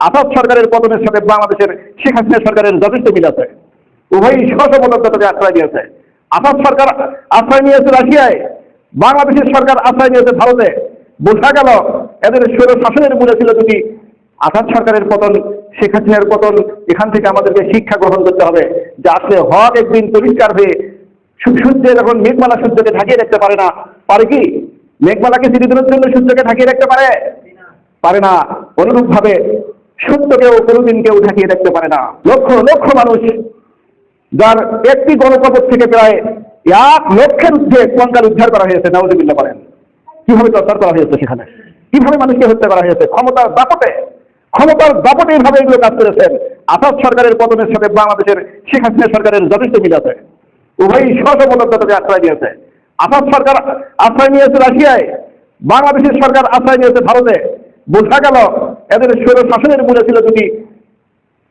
আসাদ সরকারের পতনের সাথে বাংলাদেশের শেখ হাসিনা সরকারের যথেষ্ট মিল আছে। উভয়ই তাকে আশ্রয় নিয়েছে। আসাদ সরকার আশ্রয় নিয়েছে রাশিয়ায়। বাংলাদেশের সরকার আশ্রয় নিয়েছে ভারতে। বোঝা গেল এদের স্বৈর শাসনের মূলে ছিল দুটি আসাদ সরকারের পতন, শেখ হাসিনার পতন, এখান থেকে আমাদেরকে শিক্ষা গ্রহণ করতে হবে। যে আসলে হক একদিন পরিষ্কার হয়ে সূর্যে যখন মেঘমালা সূর্যকে ঢাকিয়ে রাখতে পারে না, পারে কি? মেঘমালাকে চিরদিনের জন্য সূর্যকে ঢাকিয়ে রাখতে পারে? পারে না। অনুরূপ ভাবে সত্যকেও কোনোদিন কেউ ঢাকিয়ে রাখতে পারে না। লক্ষ লক্ষ মানুষ যার একটি গণকবর থেকে প্রায় এক লক্ষের ঊর্ধ্বে কঙ্কাল উদ্ধার করা হয়েছে নওয়াজুবিল্লাহ বলেন। কীভাবে টর্চার করা হয়েছে সেখানে? কীভাবে মানুষকে হত্যা করা হয়েছে? ক্ষমতার দাপটে ক্ষমতার দাপটে এইভাবে এগুলো কাজ করেছেন। আসাদ সরকারের পতনের সাথে বাংলাদেশের শেখ হাসিনা সরকারের যথেষ্ট মিল আছে। উভয়ই সহসমলতা তাকে আশ্রয় নিয়েছে। আসাদ সরকার আশ্রয় নিয়েছে রাশিয়ায়। বাংলাদেশের সরকার আশ্রয় নিয়েছে ভারতে। বোঝা গেল, এদের স্বৈর শাসনের মূলে ছিল দুটি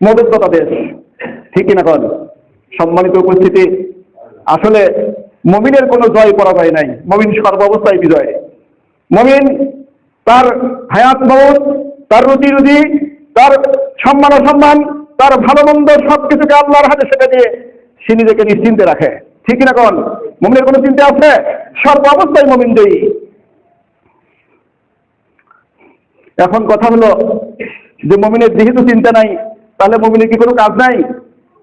মদতদাতা দেশ। ঠিক কিনা কন? সম্মানিত উপস্থিতি, আসলে মমিনের কোনো জয় পরাজয় নাই। মমিন সর্বাবস্থায় বিজয়। মমিন তার হায়াত মৌত তার রুটি রুজি, তার সম্মান অসম্মান, তার ভালো মন্দ সব কিছুকে আল্লাহর হাতে সেটা দিয়ে সে নিজেকে নিশ্চিন্তে রাখে। ঠিক কিনা কন? মমিনের কোনো চিন্তা আছে? সর্ব অবস্থায় মমিন দেই এখন কথা হলো যে মমিনের যেহেতু চিন্তা নাই, তাহলে মমিনের কি কোনো কাজ নাই?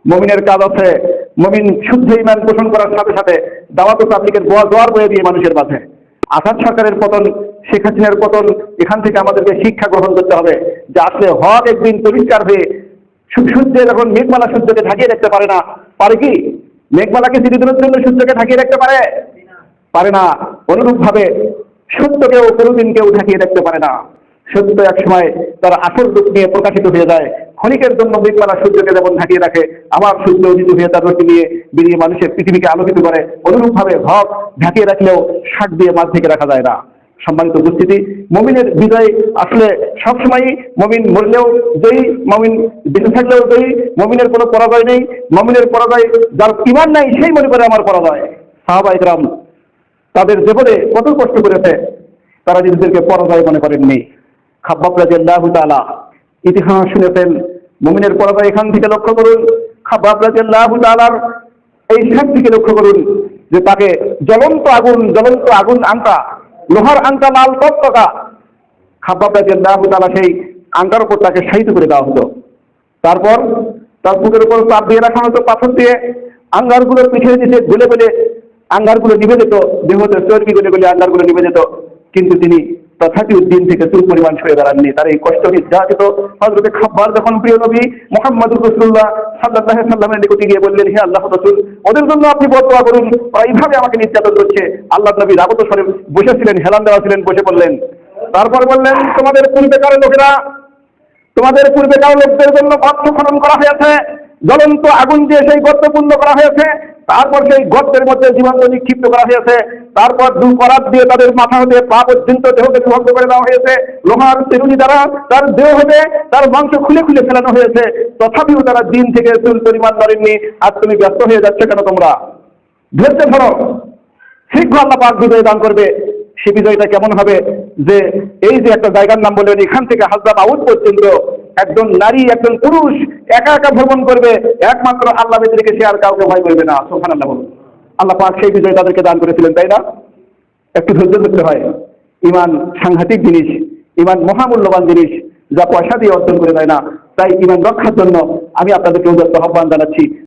মমিনের কাজ আছে, মমিন শুদ্ধ ইমান পোষণ করার সাথে সাথে দাওয়াত ও তাবলিগের দোয়া দোয়ার বয়ে দিয়ে মানুষের মাঝে। আসাদ সরকারের পতন, শেখ হাসিনার পতন, এখান থেকে আমাদেরকে শিক্ষা গ্রহণ করতে হবে, যে আসলে হক একদিন পরিষ্কার হয়ে সূ- সূর্যে যখন মেঘমালা সূর্যকে ঢাকিয়ে রাখতে পারে না, পারে কি? মেঘমালাকে চিরদিনের জন্য সূর্যকে ঢাকিয়ে রাখতে পারে? পারে না। অনুরূপ ভাবে সত্যকেও কোনোদিন কেউ ঢাকিয়ে রাখতে পারে না। সত্য এক সময় তার আসল রূপ নিয়ে প্রকাশিত হয়ে যায়। ক্ষণিকের জন্য মেঘমালা সূর্যকে যেমন ঢাকিয়ে রাখে, আবার সূর্য উদিত হয়ে তার রশ্মি নিয়ে বেরিয়ে মানুষের পৃথিবীকে আলোকিত করে অনুরূপ ভাবে ঢাকিয়ে রাখলেও শাক দিয়ে মাছ থেকে রাখা যায় না। সম্মানিত উপস্থিতি, মমিনের বিজয় আসলে সবসময়ই মমিন মরলেও জয়ী, মমিন বেঁচে থাকলেও জয়ী, মমিনের কোনো পরাজয় নেই, মমিনের পরাজয় যার ইমান নাই সেই মনে করে আমার পরাজয়। সাহাবা ইকরাম তাদের জীবনে কত কষ্ট করেছে, তারা নিজেদেরকে পরাজয় মনে করেননি। খাব্বাব রাজিয়াল্লাহু তাআলা ইতিহাস শুনেছেন। মুমিনের পরাজয় এখান থেকে লক্ষ্য করুন, খাব্বাব রাজিয়াল্লাহু তাআলার এই শেখ থেকে লক্ষ্য করুন যে তাকে জ্বলন্ত আগুন জ্বলন্ত আগুন আংটা লোহার আংটা লাল টকটকা খাব্বাব রাজিয়াল্লাহু তাআলা সেই আংটার উপর তাকে শায়িত করে দেওয়া হলো তারপর তার বুকের উপর চাপ দিয়ে রাখা হতো পাথর দিয়ে, আঙ্গারগুলোর পিছিয়ে নিচে গলে গলে আঙ্গারগুলো নিভে যেত, দেহতে চর্বি গলে গলে আঙ্গারগুলো নিভে যেত। কিন্তু তিনি তথাপি দিন থেকে চুল পরিমাণ সরে দাঁড়াননি তার এই কষ্ট নির্যাতিত হজরতে খাব্বার যখন প্রিয় নবী মোহাম্মদ রসুল্লাহ সাল্লাহ সাল্লামের নিকটে গিয়ে বললেন, হে আল্লাহ রসুল ওদের জন্য আপনি বদয়া করুন। ওরা এইভাবে আমাকে নির্যাতন করছে। আল্লাহ নবী রাগত স্বরে বসেছিলেন, হেলান দেওয়া ছিলেন, বসে বললেন তারপর বললেন, তোমাদের পূর্বেকার লোকেরা, তোমাদের পূর্বে কারও লোকদের জন্য গর্ত খনন করা হয়েছে, জ্বলন্ত আগুন দিয়ে সেই গর্ত পূর্ণ করা হয়েছে। তারপর সেই গর্তের মধ্যে জীবন্ত নিক্ষিপ্ত করা হয়েছে। তারপর দু করাত দিয়ে তাদের মাথা হতে পা পর্যন্ত দেহকে বিভক্ত করে দেওয়া হয়েছে। লোহার তেরুনি দ্বারা তার দেহ হতে তার মাংস খুলে খুলে ফেলানো হয়েছে। তথাপিও তারা দিন থেকে চুল পরিমাণ করেননি আর তুমি ব্যস্ত হয়ে যাচ্ছে কেন তোমরা? ধৈর্য ধরো। শীঘ্র আল্লাহ পাক বিজয় দান করবে। সে বিজয়টা কেমন হবে? যে এই যে একটা জায়গার নাম বললেন, এখান থেকে হাজরা আউট পর্যন্ত একজন নারী, একজন পুরুষ একা একা ভ্রমণ করবে, একমাত্র আল্লাহ বেদিকে সে আর কাউকে ভয় করবে না। সোফান আল্লাহ বলুন। আল্লাহ পাক সেই বিষয়ে তাদেরকে দান করেছিলেন, তাই না? একটু ধৈর্য ধরতে হয়। ইমান সাংঘাতিক জিনিস, ইমান মহামূল্যবান জিনিস, যা পয়সা দিয়ে অর্জন করে দেয় না। তাই ইমান রক্ষার জন্য আমি আপনাদেরকে উদ্যত আহ্বান জানাচ্ছি।